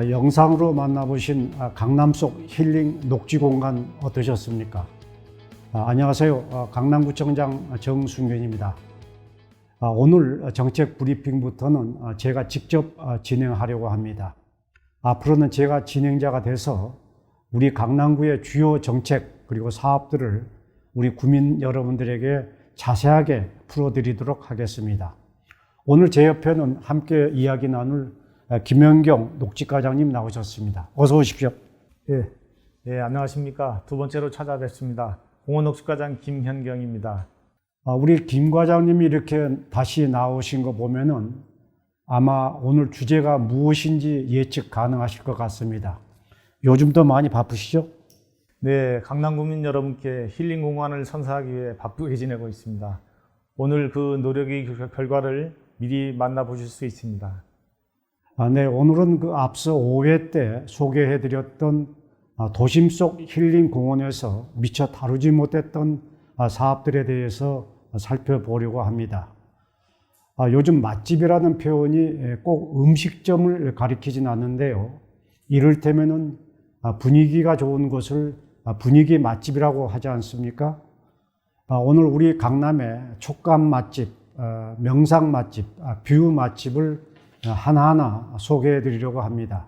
아, 영상으로 만나보신 아, 강남 속 힐링 녹지 공간 어떠셨습니까? 아, 안녕하세요. 아, 강남구청장 정순균입니다. 아, 오늘 정책 브리핑부터는 아, 제가 직접 아, 진행하려고 합니다. 앞으로는 제가 진행자가 돼서 우리 강남구의 주요 정책 그리고 사업들을 우리 구민 여러분들에게 자세하게 풀어드리도록 하겠습니다. 오늘 제 옆에는 함께 이야기 나눌 김현경 녹지과장님 나오셨습니다. 어서 오십시오. 예, 예, 안녕하십니까. 두 번째로 찾아뵙습니다. 공원 녹지과장 김현경입니다. 아, 우리 김 과장님이 이렇게 다시 나오신 거 보면은 아마 오늘 주제가 무엇인지 예측 가능하실 것 같습니다. 요즘도 많이 바쁘시죠? 네, 강남구민 여러분께 힐링 공간을 선사하기 위해 바쁘게 지내고 있습니다. 오늘 그 노력의 결과를 미리 만나보실 수 있습니다. 아, 네, 오늘은 그 앞서 5회 때 소개해드렸던 아, 도심 속 힐링 공원에서 미처 다루지 못했던 아, 사업들에 대해서 살펴보려고 합니다. 아, 요즘 맛집이라는 표현이 에, 꼭 음식점을 가리키진 않는데요. 이를테면은 아, 분위기가 좋은 곳을 아, 분위기 맛집이라고 하지 않습니까? 아, 오늘 우리 강남의 촉감 맛집, 어, 명상 맛집, 아, 뷰 맛집을 하나하나 소개해 드리려고 합니다.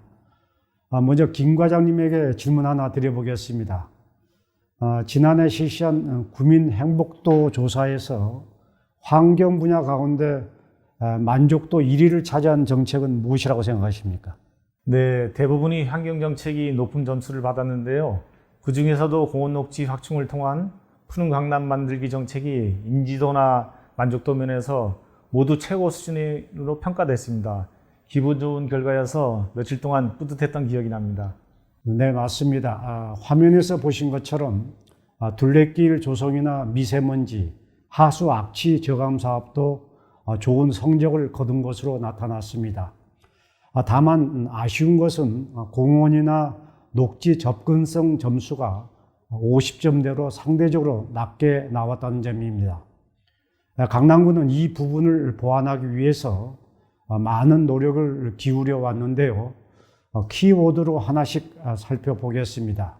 아, 먼저 김 과장님에게 질문 하나 드려보겠습니다. 아, 지난해 실시한 어, 구민 행복도 조사에서 환경 분야 가운데 아, 만족도 1위를 차지한 정책은 무엇이라고 생각하십니까? 네, 대부분이 환경 정책이 높은 점수를 받았는데요. 그 중에서도 공원 녹지 확충을 통한 푸른 강남 만들기 정책이 인지도나 만족도 면에서 모두 최고 수준으로 평가됐습니다. 기분 좋은 결과여서 며칠 동안 뿌듯했던 기억이 납니다. 네, 맞습니다. 아, 화면에서 보신 것처럼 아, 둘레길 조성이나 미세먼지, 하수 악취 저감 사업도 아, 좋은 성적을 거둔 것으로 나타났습니다. 아, 다만 음, 아쉬운 것은 아, 공원이나 녹지 접근성 점수가 50점대로 상대적으로 낮게 나왔다는 점입니다. 아, 강남구는 이 부분을 보완하기 위해서 아, 많은 노력을 기울여 왔는데요. 어, 키워드로 하나씩 아, 살펴보겠습니다.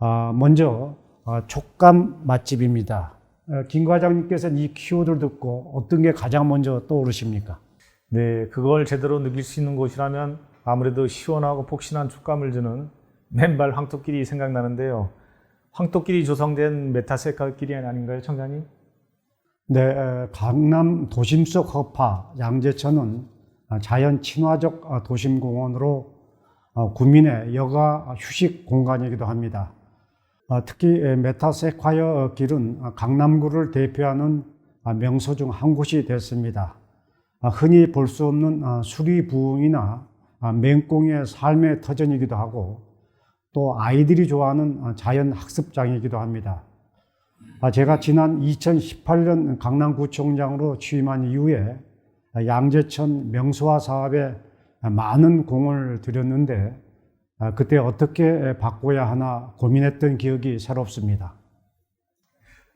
아, 먼저 아, 촉감 맛집입니다. 어, 김 과장님께서는 이 키워드를 듣고 어떤 게 가장 먼저 떠오르십니까? 네, 그걸 제대로 느낄 수 있는 곳이라면 아무래도 시원하고 폭신한 촉감을 주는 맨발 황토길이 생각나는데요. 황토길이 조성된 메타세카 길이 아닌가요, 청장님? 네, 에, 강남 도심 속 허파 양재천은 아, 자연 친화적 아, 도심공원으로 어, 구민의 여가 휴식 공간이기도 합니다. 아, 특히 에, 메타세콰이어 길은 아, 강남구를 대표하는 아, 명소 중 한 곳이 됐습니다. 아, 흔히 볼 수 없는 아, 수리부흥이나 아, 맹꽁의 삶의 터전이기도 하고 또 아이들이 좋아하는 아, 자연 학습장이기도 합니다. 아, 제가 지난 2018년 강남구청장으로 취임한 이후에 양재천 명소화 사업에 많은 공을 들였는데 아, 그때 어떻게 바꿔야 하나 고민했던 기억이 새롭습니다.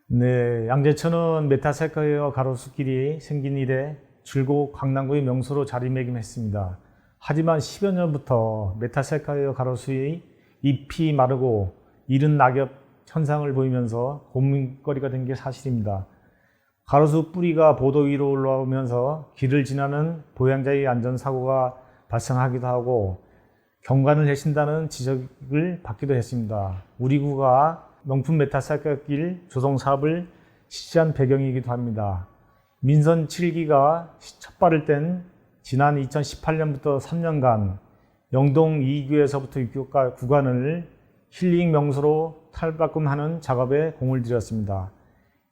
네, 양재천은 메타세카이어 가로수길이 생긴 이래 줄곧 강남구의 명소로 자리매김했습니다. 하지만 10여 년부터 메타세카이어 가로수의 잎이 마르고 이른 낙엽 현상을 보이면서 고민거리가 된 게 사실입니다. 가로수 뿌리가 보도 위로 올라오면서 길을 지나는 보행자의 안전사고가 발생하기도 하고 경관을 해신다는 지적을 받기도 했습니다. 우리 구가 명품 메타사이클길 조성 사업을 실시한 배경이기도 합니다. 민선 7기가 첫 발을 뗀 지난 2018년부터 3년간 영동 2구에서부터 6구 구간을 힐링 명소로 탈바꿈하는 작업에 공을 들였습니다.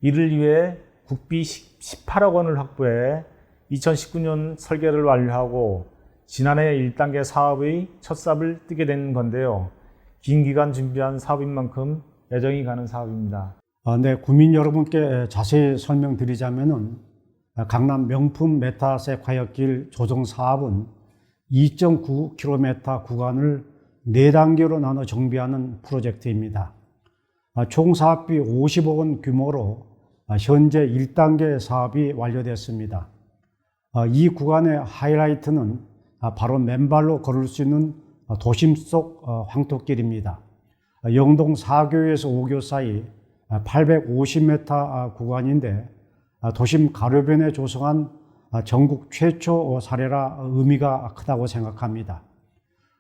이를 위해 국비 18억 원을 확보해 2019년 설계를 완료하고 지난해 1단계 사업의 첫 삽을 뜨게 된 건데요. 긴 기간 준비한 사업인 만큼 애정이 가는 사업입니다. 아, 네, 구민 여러분께 자세히 설명드리자면은 아, 강남 명품 메타세콰이어길 조정 사업은 2.9km 구간을 4단계로 나눠 정비하는 프로젝트입니다. 아, 총 사업비 50억 원 규모로 아, 현재 1단계 사업이 완료됐습니다. 아, 이 구간의 하이라이트는 아, 바로 맨발로 걸을 수 있는 어, 도심 속 어, 황토길입니다. 어, 영동 4교에서 5교 사이 850m 구간인데 아, 도심 가로변에 조성한 아, 전국 최초 사례라 의미가 크다고 생각합니다.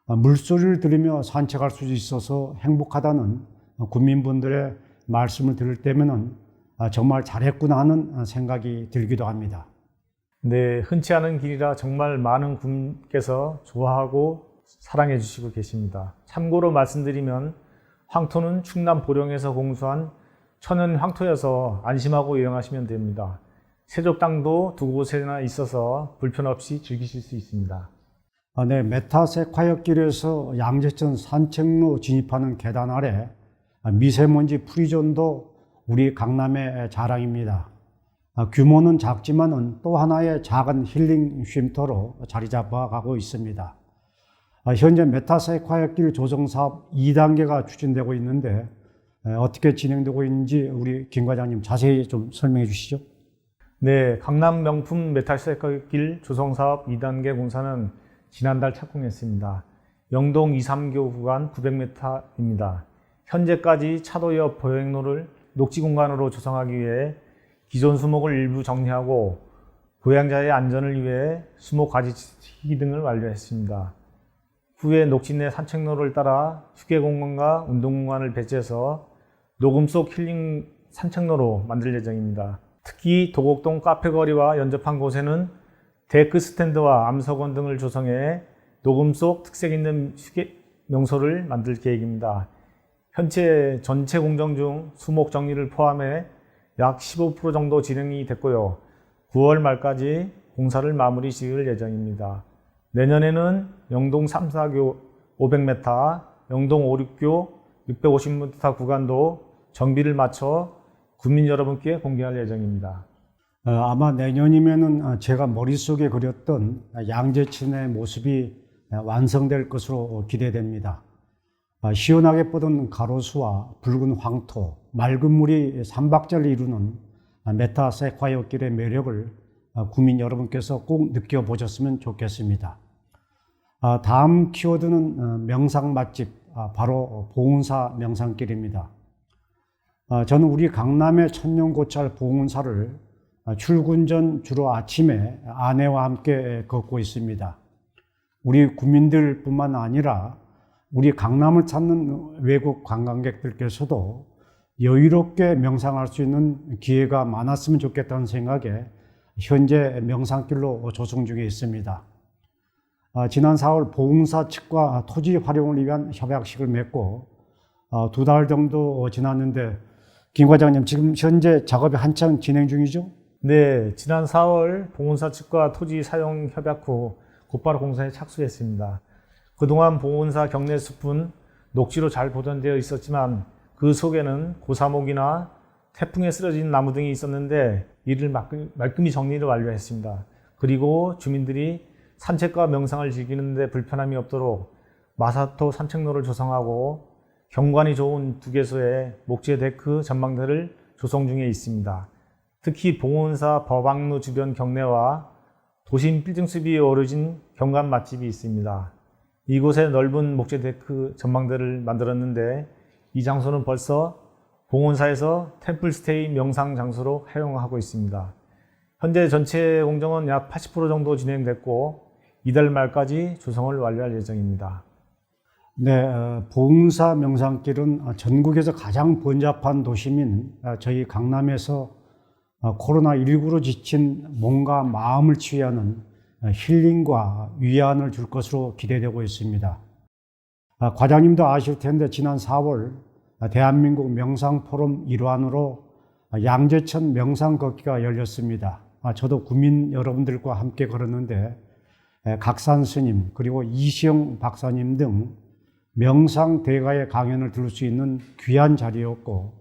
아, 물소리를 들으며 산책할 수 있어서 행복하다는 어, 국민분들의 말씀을 들을 때면은 아, 정말 잘했구나 하는 생각이 들기도 합니다. 네, 흔치 않은 길이라 정말 많은 군께서 좋아하고 사랑해 주시고 계십니다. 참고로 말씀드리면 황토는 충남 보령에서 공수한 천연 황토여서 안심하고 여행하시면 됩니다. 세족 땅도 두 곳에나 있어서 불편 없이 즐기실 수 있습니다. 아, 네, 메타세콰이어길에서 양재천 산책로 진입하는 계단 아래 아, 미세먼지 프리존도 우리 강남의 자랑입니다. 아, 규모는 작지만은 또 하나의 작은 힐링 쉼터로 자리 잡아가고 있습니다. 아, 현재 메타세콰이어길 조성 사업 2단계가 추진되고 있는데 에, 어떻게 진행되고 있는지 우리 김 과장님 자세히 좀 설명해 주시죠. 네, 강남 명품 메탈사이클길 조성사업 2단계 공사는 지난달 착공했습니다. 영동 2, 3교 구간 900m입니다. 현재까지 차도 옆 보행로를 녹지 공간으로 조성하기 위해 기존 수목을 일부 정리하고 고양자의 안전을 위해 수목 가지 치기 등을 완료했습니다. 후에 녹지 내 산책로를 따라 휴게 공간과 운동 공간을 배치해서 녹음 속 힐링 산책로로 만들 예정입니다. 특히 도곡동 카페 거리와 연접한 곳에는 데크 스탠드와 암석원 등을 조성해 녹음 속 특색 있는 휴게 명소를 만들 계획입니다. 현재 전체 공정 중 수목 정리를 포함해 약 15% 정도 진행이 됐고요. 9월 말까지 공사를 마무리 지을 예정입니다. 내년에는 영동 3, 4교 500m, 영동 5, 6교 650m 구간도 정비를 마쳐 국민 여러분께 공개할 예정입니다. 어, 아마 내년이면은 어, 제가 머릿속에 그렸던 양재천의 모습이 어, 완성될 것으로 기대됩니다. 어, 시원하게 뻗은 가로수와 붉은 황토, 맑은 물이 삼박자를 이루는 어, 메타세콰이어 길의 매력을 어, 국민 여러분께서 꼭 느껴보셨으면 좋겠습니다. 아, 다음 키워드는 어, 명상 맛집, 아, 바로 보은사 명상길입니다. 아, 저는 우리 강남의 천년고찰 보은사를 아, 출근 전 주로 아침에 아내와 함께 걷고 있습니다. 우리 국민들뿐만 아니라 우리 강남을 찾는 외국 관광객들께서도 여유롭게 명상할 수 있는 기회가 많았으면 좋겠다는 생각에 현재 명상길로 조성 중에 있습니다. 아, 지난 4월 보흥사 측과 토지 활용을 위한 협약식을 맺고 어, 두달 정도 지났는데 김 과장님 지금 현재 작업이 한창 진행 중이죠? 네, 지난 4월 봉은사 측과 토지 사용 협약 후 곧바로 공사에 착수했습니다. 그동안 봉은사 경내 숲은 녹지로 잘 보존되어 있었지만 그 속에는 고사목이나 태풍에 쓰러진 나무 등이 있었는데 이를 말끔- 말끔히 정리를 완료했습니다. 그리고 주민들이 산책과 명상을 즐기는데 불편함이 없도록 마사토 산책로를 조성하고 경관이 좋은 두 개소의 목재 데크 전망대를 조성 중에 있습니다. 특히 봉온사 법왕루 주변 경내와 도심 빌딩숲이 어우러진 경관 맛집이 있습니다. 이곳에 넓은 목재 데크 전망대를 만들었는데 이 장소는 벌써 봉온사에서 템플스테이 명상 장소로 활용하고 있습니다. 현재 전체 공정은 약 80% 정도 진행됐고 이달 말까지 조성을 완료할 예정입니다. 네, 어, 봉사 명상길은 어, 전국에서 가장 번잡한 도심인 어, 저희 강남에서 어, 코로나19로 지친 몸과 마음을 치유하는 어, 힐링과 위안을 줄 것으로 기대되고 있습니다. 아, 과장님도 아실 텐데 지난 4월 아, 대한민국 명상 포럼 일환으로 아, 양재천 명상 걷기가 열렸습니다. 아, 저도 국민 여러분들과 함께 걸었는데 에, 각산 스님 그리고 이시영 박사님 등 명상 대가의 강연을 들을 수 있는 귀한 자리였고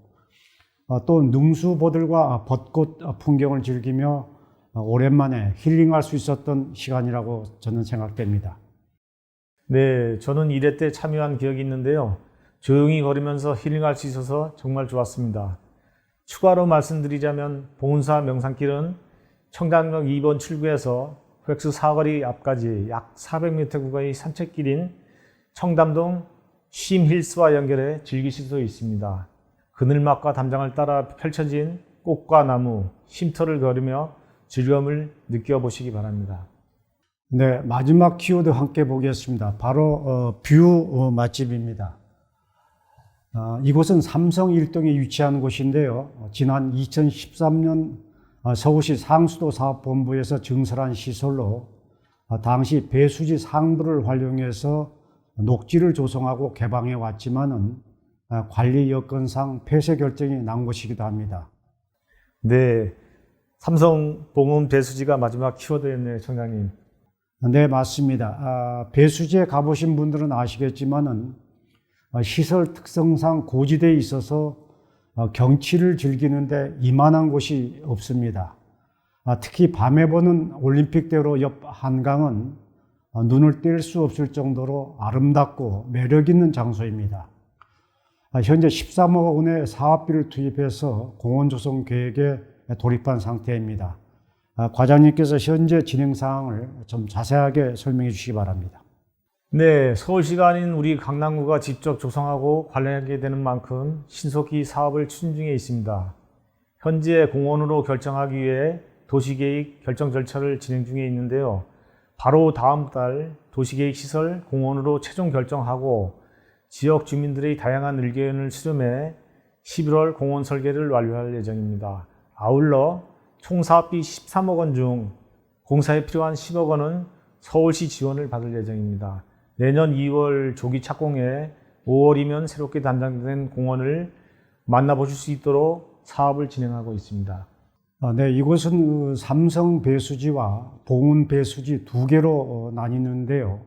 어, 또 능수보들과 벚꽃 풍경을 즐기며 어, 오랜만에 힐링할 수 있었던 시간이라고 저는 생각됩니다. 네, 저는 1회 때 참여한 기억이 있는데요. 조용히 걸으면서 힐링할 수 있어서 정말 좋았습니다. 추가로 말씀드리자면 봉은사 명상길은 청담역 2번 출구에서 코엑스 사거리 앞까지 약 400m 구간의 산책길인 청담동 쉼힐스와 연결해 즐기실 수 있습니다. 그늘막과 담장을 따라 펼쳐진 꽃과 나무, 쉼터를 걸으며 즐거움을 느껴보시기 바랍니다. 네, 마지막 키워드 함께 보겠습니다. 바로 어, 뷰 어, 맛집입니다. 아, 이곳은 삼성 일동에 위치한 곳인데요. 어, 지난 2013년 어, 서울시 상수도 사업본부에서 증설한 시설로 어, 당시 배수지 상부를 활용해서 녹지를 조성하고 개방해 왔지만은 어, 관리 여건상 폐쇄 결정이 난 곳이기도 합니다. 네, 삼성 봉은 배수지가 마지막 키워드였네요, 청장님. 네, 맞습니다. 아, 배수지에 가보신 분들은 아시겠지만은 어, 시설 특성상 고지대에 있어서 어, 경치를 즐기는데 이만한 곳이 없습니다. 아, 특히 밤에 보는 올림픽대로 옆 한강은 어, 눈을 뗄 수 없을 정도로 아름답고 매력 있는 장소입니다. 아, 현재 13억 원의 사업비를 투입해서 공원 조성 계획에 돌입한 상태입니다. 아, 과장님께서 현재 진행 사항을 좀 자세하게 설명해 주시기 바랍니다. 네, 서울시가 아닌 우리 강남구가 직접 조성하고 관리하게 되는 만큼 신속히 사업을 추진 중에 있습니다. 현재 공원으로 결정하기 위해 도시계획 결정 절차를 진행 중에 있는데요. 바로 다음 달 도시계획 시설 공원으로 최종 결정하고 지역 주민들의 다양한 의견을 수렴해 11월 공원 설계를 완료할 예정입니다. 아울러 총 사업비 13억 원 중 공사에 필요한 10억 원은 서울시 지원을 받을 예정입니다. 내년 2월 조기 착공해 5월이면 새롭게 단장된 공원을 만나보실 수 있도록 사업을 진행하고 있습니다. 아, 네, 이곳은 그 삼성 배수지와 봉은 배수지 두 개로 어, 나뉘는데요.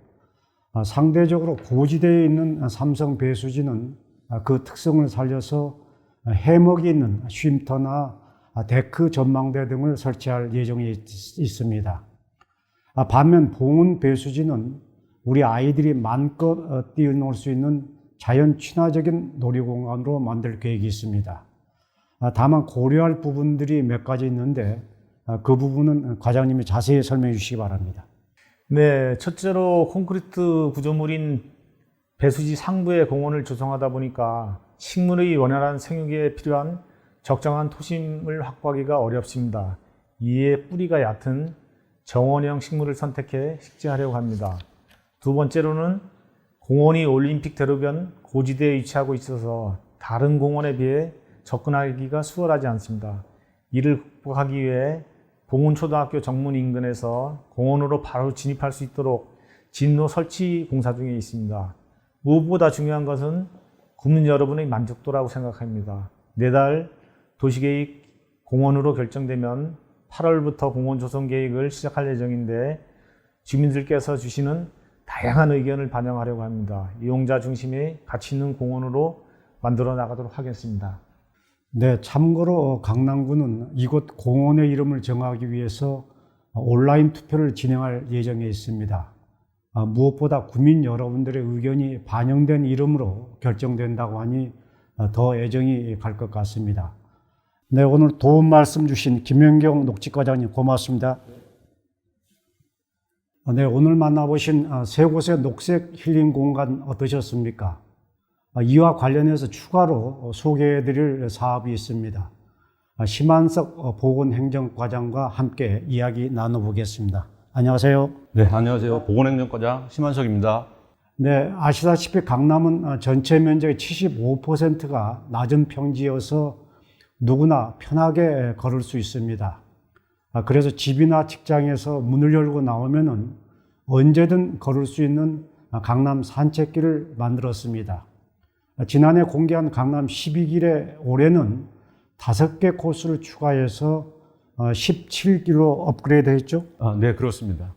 아, 상대적으로 고지대에 있는 삼성 배수지는 아, 그 특성을 살려서 해먹이 있는 쉼터나 아, 데크 전망대 등을 설치할 예정이 있- 있습니다. 아, 반면 봉은 배수지는 우리 아이들이 마음껏 어, 뛰어놀 수 있는 자연 친화적인 놀이공간으로 만들 계획이 있습니다. 아, 다만 고려할 부분들이 몇 가지 있는데 아, 그 부분은 과장님이 자세히 설명해 주시기 바랍니다. 네, 첫째로 콘크리트 구조물인 배수지 상부에 공원을 조성하다 보니까 식물의 원활한 생육에 필요한 적정한 토심을 확보하기가 어렵습니다. 이에 뿌리가 얕은 정원형 식물을 선택해 식재하려고 합니다. 두 번째로는 공원이 올림픽 대로변 고지대에 위치하고 있어서 다른 공원에 비해 접근하기가 수월하지 않습니다. 이를 극복하기 위해 봉은초등학교 정문 인근에서 공원으로 바로 진입할 수 있도록 진로 설치 공사 중에 있습니다. 무엇보다 중요한 것은 국민 여러분의 만족도라고 생각합니다. 내달 도시계획 공원으로 결정되면 8월부터 공원 조성 계획을 시작할 예정인데 주민들께서 주시는 다양한 의견을 반영하려고 합니다. 이용자 중심의 가치 있는 공원으로 만들어 나가도록 하겠습니다. 네, 참고로 강남구는 이곳 공원의 이름을 정하기 위해서 온라인 투표를 진행할 예정에 있습니다. 아, 무엇보다 구민 여러분들의 의견이 반영된 이름으로 결정된다고 하니 아, 더 애정이 갈 것 같습니다. 네, 오늘 도움 말씀 주신 김현경 녹지과장님 고맙습니다. 아, 네, 오늘 만나보신 아, 세 곳의 녹색 힐링 공간 어떠셨습니까? 아, 이와 관련해서 추가로 소개해 드릴 사업이 있습니다. 아, 심한석 어, 보건행정과장과 함께 이야기 나눠보겠습니다. 안녕하세요. 네, 안녕하세요. 보건행정과장 심한석입니다. 네, 아시다시피 강남은 어, 전체 면적의 75%가 낮은 평지여서 누구나 편하게 걸을 수 있습니다. 아, 그래서 집이나 직장에서 문을 열고 나오면은 언제든 걸을 수 있는 아, 강남 산책길을 만들었습니다. 아, 지난해 공개한 강남 12길에 올해는 다섯 개 코스를 추가해서 17km 업그레이드 했죠. 아, 네, 그렇습니다.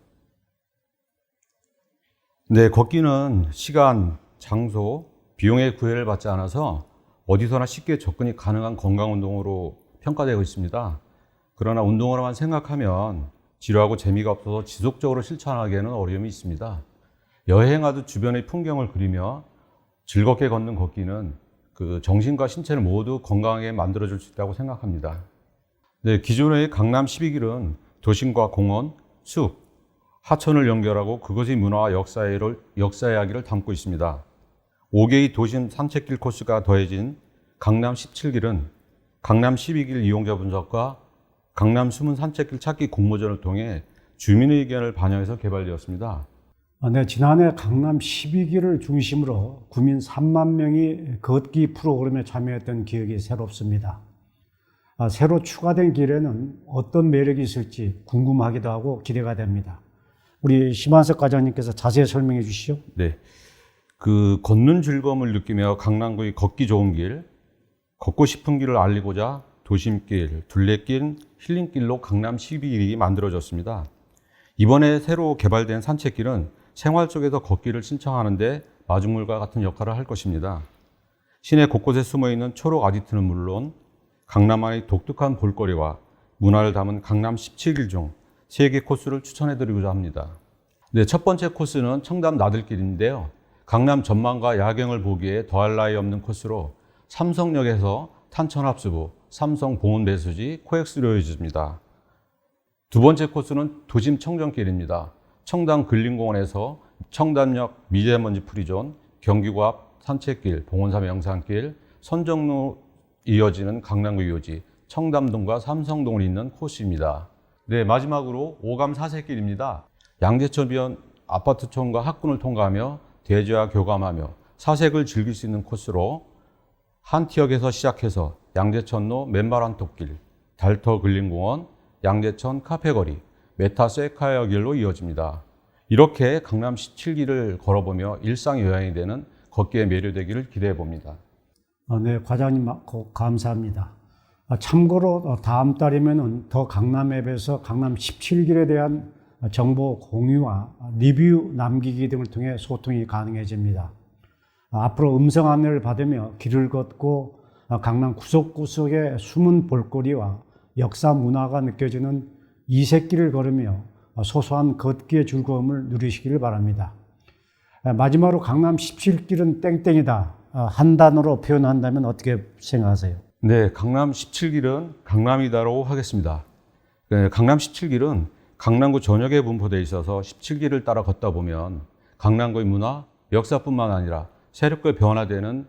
네, 걷기는 시간, 장소, 비용의 구애를 받지 않아서 어디서나 쉽게 접근이 가능한 건강 운동으로 평가되고 있습니다. 그러나 운동으로만 생각하면 지루하고 재미가 없어서 지속적으로 실천하기에는 어려움이 있습니다. 여행하듯 주변의 풍경을 그리며 즐겁게 걷는 걷기는 그 정신과 신체를 모두 건강하게 만들어줄 수 있다고 생각합니다. 네, 기존의 강남 12길은 도심과 공원, 숲, 하천을 연결하고 그것의 문화와 역사를, 역사 이야기를 담고 있습니다. 5개의 도심 산책길 코스가 더해진 강남 17길은 강남 12길 이용자 분석과 강남 숨은 산책길 찾기 공모전을 통해 주민의 의견을 반영해서 개발되었습니다. 아, 네, 지난해 강남 12기를 중심으로 구민 3만 명이 걷기 프로그램에 참여했던 기억이 새롭습니다. 아, 새로 추가된 길에는 어떤 매력이 있을지 궁금하기도 하고 기대가 됩니다. 우리 심한석 과장님께서 자세히 설명해 주시죠. 네. 그 걷는 즐거움을 느끼며 강남구의 걷기 좋은 길, 걷고 싶은 길을 알리고자 도심길, 둘레길, 힐링길로 강남 12일이 만들어졌습니다. 이번에 새로 개발된 산책길은 생활 속에서 걷기를 신청하는데 마중물과 같은 역할을 할 것입니다. 시내 곳곳에 숨어 있는 초록 아지트는 물론 강남안의 독특한 볼거리와 문화를 담은 강남 17길 중 3개 코스를 추천해 드리고자 합니다. 네, 첫 번째 코스는 청담 나들길인데요. 강남 전망과 야경을 보기에 더할 나위 없는 코스로 삼성역에서 탄천합수부, 삼성 봉은 배수지, 코엑스로 이어집니다. 두 번째 코스는 도심 청정길입니다. 청담 근린공원에서 청담역 미세먼지 프리존, 경기고 앞 산책길, 봉원삼 영산길, 선정로 이어지는 강남구 요지, 청담동과 삼성동을 잇는 코스입니다. 네, 마지막으로 오감 사색길입니다. 양재천변 아파트촌과 학군을 통과하며 대지와 교감하며 사색을 즐길 수 있는 코스로 한티역에서 시작해서 양재천로 맨발한 톱길, 달터 근린공원, 양재천 카페거리, 메타 세카이어 길로 이어집니다. 이렇게 강남 17길을 걸어보며 일상 여행이 되는 걷기에 매료되기를 기대해 봅니다. 아, 네, 과장님 고- 감사합니다. 아, 참고로 어, 다음 달이면은 더 강남 앱에서 강남 17길에 대한 정보 공유와 리뷰 남기기 등을 통해 소통이 가능해집니다. 아, 앞으로 음성 안내를 받으며 길을 걷고 아, 강남 구석구석의 숨은 볼거리와 역사 문화가 느껴지는 이색길을 걸으며 아, 소소한 걷기의 즐거움을 누리시기를 바랍니다. 아, 마지막으로 강남 17길은 땡땡이다. 아, 한 단어로 표현한다면 어떻게 생각하세요? 네, 강남 17길은 강남이다로 하겠습니다. 네, 강남 17길은 강남구 전역에 분포되어 있어서 17길을 따라 걷다 보면 강남구의 문화, 역사뿐만 아니라 새롭게 변화되는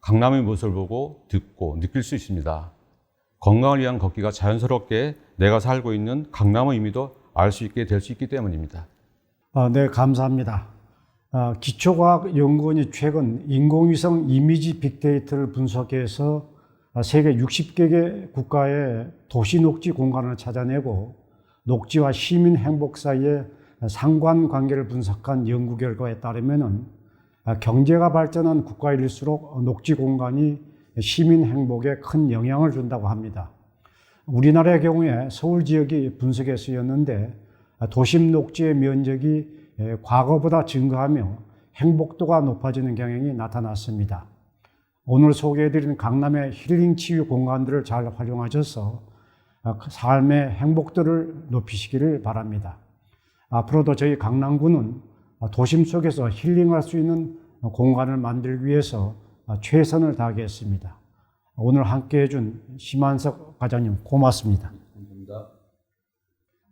강남의 모습을 보고 듣고 느낄 수 있습니다. 건강을 위한 걷기가 자연스럽게 내가 살고 있는 강남의 의미도 알 수 있게 될 수 있기 때문입니다. 아, 네, 감사합니다. 아, 기초과학 연구원이 최근 인공위성 이미지 빅데이터를 분석해서 아, 세계 60개 국가의 도시 녹지 공간을 찾아내고 녹지와 시민 행복 사이의 상관관계를 분석한 연구 결과에 따르면은 아, 경제가 발전한 국가일수록 녹지 공간이 시민 행복에 큰 영향을 준다고 합니다. 우리나라의 경우에 서울 지역이 분석에 쓰였는데 도심 녹지의 면적이 에, 과거보다 증가하며 행복도가 높아지는 경향이 나타났습니다. 오늘 소개해드린 강남의 힐링 치유 공간들을 잘 활용하셔서 삶의 행복도를 높이시기를 바랍니다. 앞으로도 저희 강남구는 어, 도심 속에서 힐링할 수 있는 어, 공간을 만들기 위해서 어, 최선을 다하겠습니다. 오늘 함께 해준 심한석 과장님 고맙습니다.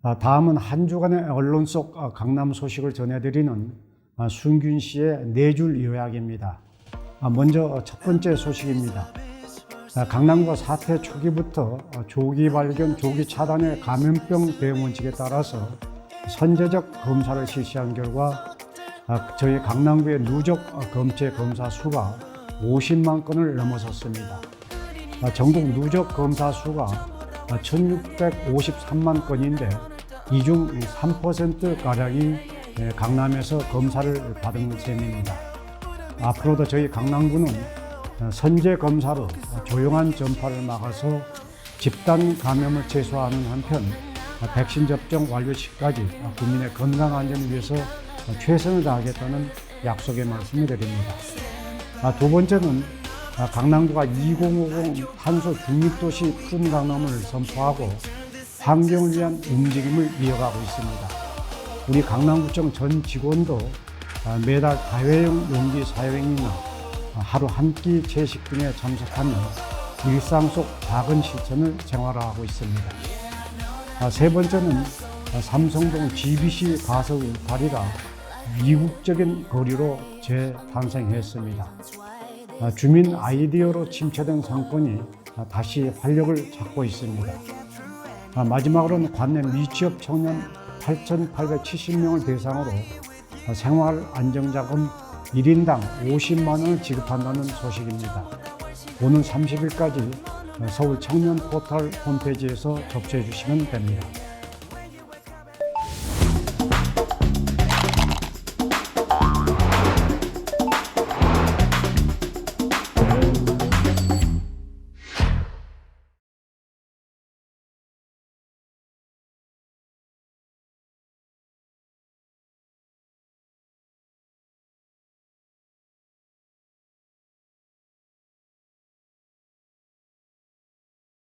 아, 다음은 한 주간의 언론 속 아, 강남 소식을 전해드리는 아, 순균 씨의 네 줄 요약입니다. 아, 먼저 첫 번째 소식입니다. 아, 강남구가 사태 초기부터 어, 조기 발견, 조기 차단의 감염병 대응 원칙에 따라서 선제적 검사를 실시한 결과 아, 저희 강남구의 누적 어, 검체 검사 수가 50만 건을 넘어섰습니다. 아, 전국 누적 검사 수가 1653만 건인데 이 중 3%가량이 예, 강남에서 검사를 받은 셈입니다. 앞으로도 저희 강남구는 어, 선제 검사로 조용한 전파를 막아서 집단 감염을 최소화하는 한편 어, 백신 접종 완료 시까지 국민의 건강 안전을 위해서 최선을 다하겠다는 약속의 말씀을 드립니다. 아, 두 번째는 아, 강남구가 2050 탄소 중립도시 푸른 강남을 선포하고 환경을 위한 움직임을 이어가고 있습니다. 우리 강남구청 전 직원도 아, 매달 다회용 용기 사용이나 아, 하루 한 끼 채식 등에 참석하며 일상 속 작은 실천을 생활화하고 있습니다. 아, 세 번째는 삼성동 GBC 가서 울타리가 이국적인 거리로 재탄생했습니다. 아, 주민 아이디어로 침체된 상권이 아, 다시 활력을 찾고 있습니다. 아, 마지막으로는 관내 미취업 청년 8,870명을 대상으로 아, 생활 안정자금 1인당 50만 원을 지급한다는 소식입니다. 오는 30일까지 서울 청년 포털 홈페이지에서 접수해 주시면 됩니다.